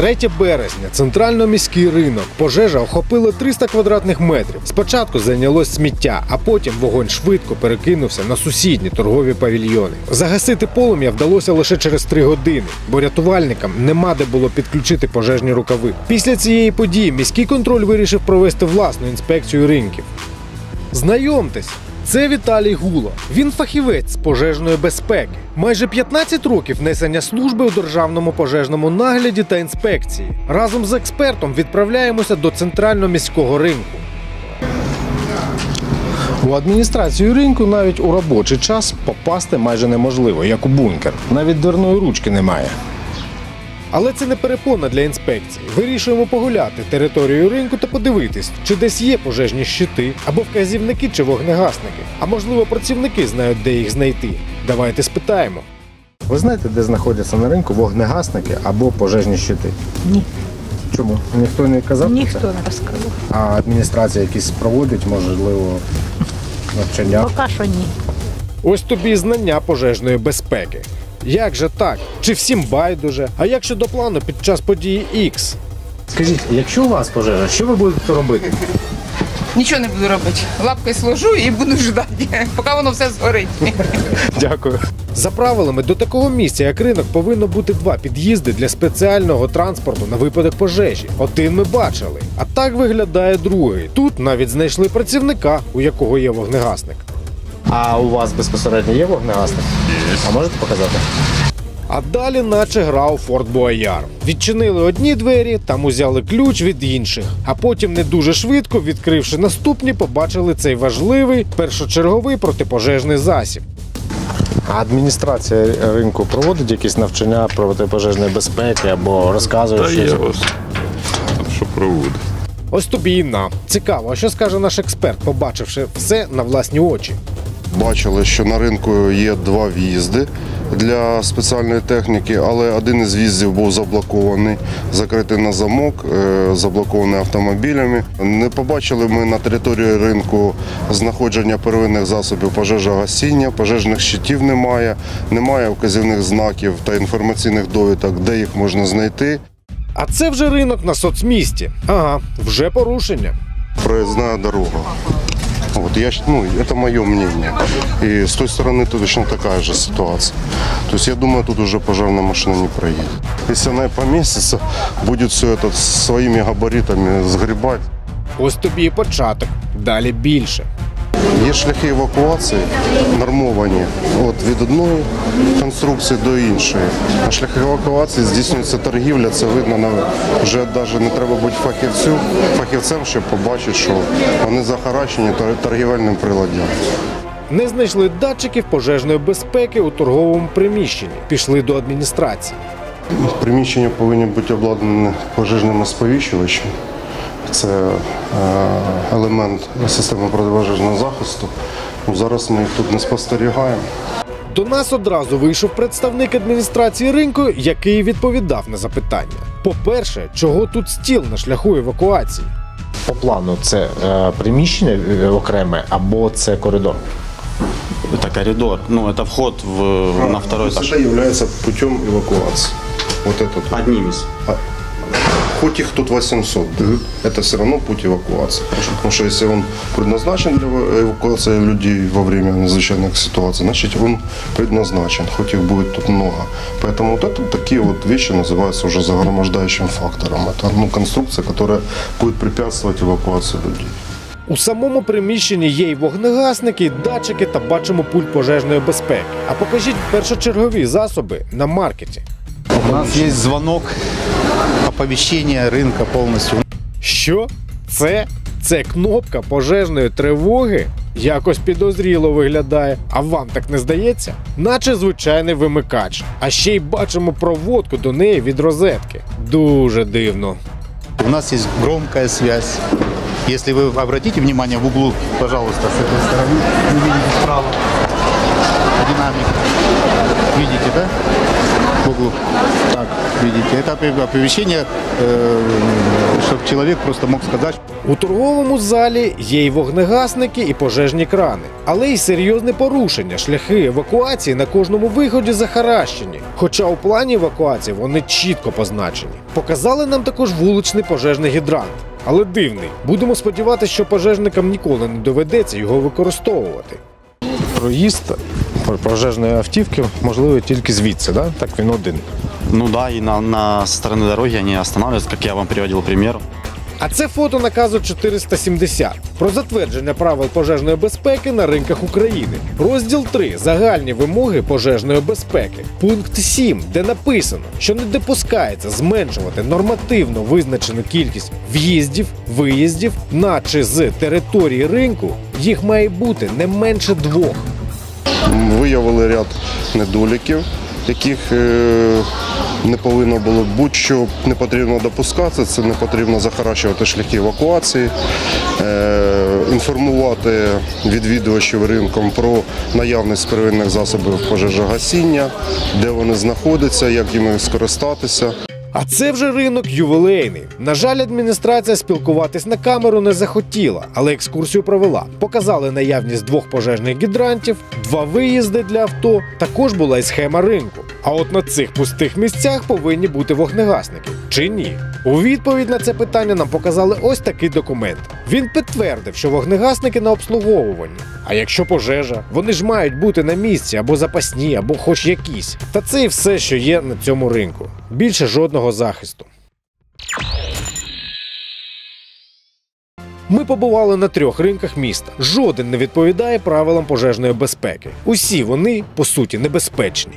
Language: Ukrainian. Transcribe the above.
3 березня, центрально-міський ринок. Пожежа охопила 300 квадратних метрів. Спочатку зайнялось сміття, а потім вогонь швидко перекинувся на сусідні торгові павільйони. Загасити полум'я вдалося лише через 3 години, бо рятувальникам нема де було підключити пожежні рукави. Після цієї події міський контроль вирішив провести власну інспекцію ринків. Знайомтесь, це Віталій Гуло. Він фахівець з пожежної безпеки. Майже 15 років несення служби у державному пожежному нагляді та інспекції. Разом з експертом відправляємося до центрально-міського ринку. У адміністрацію ринку навіть у робочий час попасти майже неможливо, як у бункер. Навіть дверної ручки немає. Але це не перепона для інспекції. Вирішуємо погуляти територію ринку та подивитись, чи десь є пожежні щити, або вказівники чи вогнегасники. А можливо, працівники знають, де їх знайти. Давайте спитаємо. Ви знаєте, де знаходяться на ринку вогнегасники або пожежні щити? Ні. Чому? Ніхто не казав? про Ніхто не розказав. А адміністрація якісь проводить, можливо, навчання. Поки що ні. Ось тобі і знання пожежної безпеки. Як же так? Чи всім байдуже? А як щодо плану під час події X? Скажіть, якщо у вас пожежа, що ви будете робити? Нічого не буду робити. Лапкою сложу і буду ждати, поки воно все згорить. Дякую. За правилами, до такого місця, як ринок, повинно бути два під'їзди для спеціального транспорту на випадок пожежі. Один ми бачили, а так виглядає другий. Тут навіть знайшли працівника, у якого є вогнегасник. А у вас безпосередньо є вогнегасник? А можете показати? А далі, наче гра у Форт Бояр. Відчинили одні двері, там узяли ключ від інших. А потім не дуже швидко, відкривши наступні, побачили цей важливий першочерговий протипожежний засіб. А адміністрація ринку проводить якісь навчання протипожежної безпеки або розказує Та є ось. Що проводить. Ось тобі і нам. Цікаво, а що скаже наш експерт, побачивши все на власні очі. Бачили, що на ринку є два в'їзди для спеціальної техніки, але один із в'їздів був заблокований, закритий на замок, е, заблокований автомобілями. Не побачили ми на території ринку знаходження первинних засобів пожежогасіння, пожежних щитів немає, немає вказівних знаків та інформаційних довідок, де їх можна знайти. А це вже ринок на соцмісті. Ага, вже порушення. проездная дорога. Вот, я, щ- ну, это мое мнение. И с той стороны точно такая же ситуация. То есть я думаю, тут уже пожарная машина не проедет. Если она и поместится, будет все это своими габаритами сгребать. Ось тобі і початок. Далі більше. Є шляхи евакуації нормовані от, від одної конструкції до іншої. На шляхах евакуації здійснюється торгівля, це видно на вже навіть не треба бути фахівцю, фахівцем, щоб побачити, що вони захаращені торгівельним приладдям. Не знайшли датчиків пожежної безпеки у торговому приміщенні. Пішли до адміністрації. Приміщення повинні бути обладнані пожежними сповіщувачами Це е, елемент системи протипожежного захисту. Ну, Зараз ми їх тут не спостерігаємо. До нас одразу вийшов представник адміністрації ринку, який відповідав на запитання. По-перше, чого тут стіл на шляху евакуації? По плану це е, приміщення е, окреме або це коридор. Это коридор, ну это вход в, на второй этаж. Це є путем евакуації. Вот этот. Одним из. Хоть их тут 800, это все равно путь эвакуации. Потому что если он предназначен для эвакуации людей во время надзвычайных ситуаций, значит он предназначен, хоть их будет тут много. Поэтому вот это такие вот вещи называются уже загромождающим фактором. Это ну, конструкция, которая будет препятствовать эвакуации людей. У самому приміщенні є й вогнегасники, і датчики та бачимо пульт пожежної безпеки. А покажіть першочергові засоби на маркеті. У нас есть звонок, оповещение рынка полностью. Що? Це? Це кнопка пожежної тривоги? Якось підозріло виглядає. А вам так не здається? Наче звичайний вимикач. А ще й бачимо проводку до неї від розетки. Дуже дивно. У нас есть громкая связь. Если вы обратите внимание в углу, пожалуйста, с этой стороны, вы видите справа динамик. Видите, да? В. Так, видите, это оповещение, чтобы человек просто мог сказать, У торговому залі є й вогнегасники, і пожежні крани, але й серйозне порушення. Шляхи евакуації на кожному виході захаращені. Хоча у плані евакуації вони чітко позначені. Показали нам також вуличний пожежний гідрант. Але дивний. Будемо сподіватися, що пожежникам ніколи не доведеться його використовувати. Проїзд пожежної автівки можливо тільки звідси, да? так він один. Ну да, и на, на со дороги они останавливаются, как я вам приводил пример. А це фото наказу 470 про затвердження правил пожежної безпеки на ринках України. Розділ 3. Загальні вимоги пожежної безпеки. Пункт 7, де написано, що не допускається зменшувати нормативно визначену кількість в'їздів, виїздів на чи з території ринку. Їх має бути не менше двох. Виявили ряд недоліків, яких е, не повинно було будь-що не потрібно допускати. Це не потрібно захаращувати шляхи евакуації, е, інформувати відвідувачів ринком про наявність первинних засобів пожежогасіння, де вони знаходяться, як ними скористатися. А це вже ринок ювілейний. На жаль, адміністрація спілкуватись на камеру не захотіла, але екскурсію провела. Показали наявність двох пожежних гідрантів, два виїзди для авто. Також була й схема ринку. А от на цих пустих місцях повинні бути вогнегасники чи ні? У відповідь на це питання нам показали ось такий документ. Він підтвердив, що вогнегасники на обслуговуванні. А якщо пожежа, вони ж мають бути на місці або запасні, або хоч якісь. Та це і все, що є на цьому ринку. Більше жодного захисту. Ми побували на трьох ринках міста. Жоден не відповідає правилам пожежної безпеки. Усі вони, по суті, небезпечні.